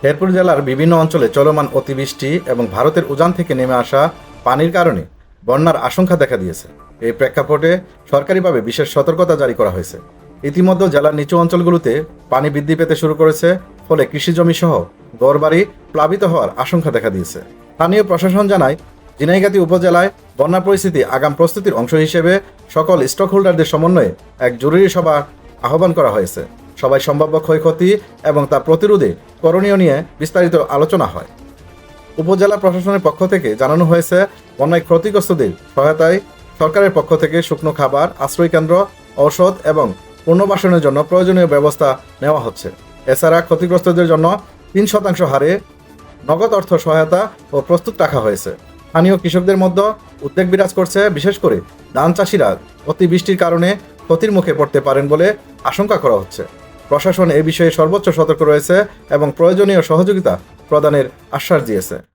শেরপুর জেলার বিভিন্ন অঞ্চলে চলমান অতিবৃষ্টি এবং ভারতের উজান থেকে নেমে আসা পানির কারণে বন্যার আশঙ্কা দেখা দিয়েছে। এই প্রেক্ষাপটে সরকারিভাবে বিশেষ সতর্কতা জারি করা হয়েছে। ইতিমধ্যে জেলার নিচু অঞ্চলগুলোতে পানি বৃদ্ধি পেতে শুরু করেছে, ফলে কৃষিজমি সহ গড়বাড়ি প্লাবিত হওয়ার আশঙ্কা দেখা দিয়েছে। স্থানীয় প্রশাসন জানায়, ঝিনাইগাতি উপজেলায় বন্যা পরিস্থিতি আগাম প্রস্তুতির অংশ হিসেবে সকল স্টক হোল্ডারদের সমন্বয়ে এক জরুরি সভা আহ্বান করা হয়েছে। সবাই সম্ভাব্য ক্ষয়ক্ষতি এবং তা প্রতিরোধে করণীয় নিয়ে বিস্তারিত আলোচনা হয়। উপজেলা প্রশাসনের পক্ষ থেকে জানানো হয়েছে, বন্যায় ক্ষতিগ্রস্তদের সহায়তায় সরকারের পক্ষ থেকে শুকনো খাবার আশ্রয়কেন্দ্র ঔষধ এবং পুনর্বাসনের জন্য প্রয়োজনীয় ব্যবস্থা নেওয়া হচ্ছে। এছাড়া ক্ষতিগ্রস্তদের জন্য তিন শতাংশ হারে নগদ অর্থ সহায়তা ও প্রস্তুত রাখা হয়েছে। স্থানীয় কৃষকদের মধ্যে উদ্বেগ বিরাজ করছে, বিশেষ করে ধান চাষিরা। অতিবৃষ্টির কারণে ক্ষতির মুখে পড়তে পারেন বলে আশঙ্কা করা হচ্ছে। প্রশাসন এ বিষয়ে সর্বোচ্চ সতর্ক রয়েছে এবং প্রয়োজনীয় সহযোগিতা প্রদানের আশ্বাস দিয়েছে।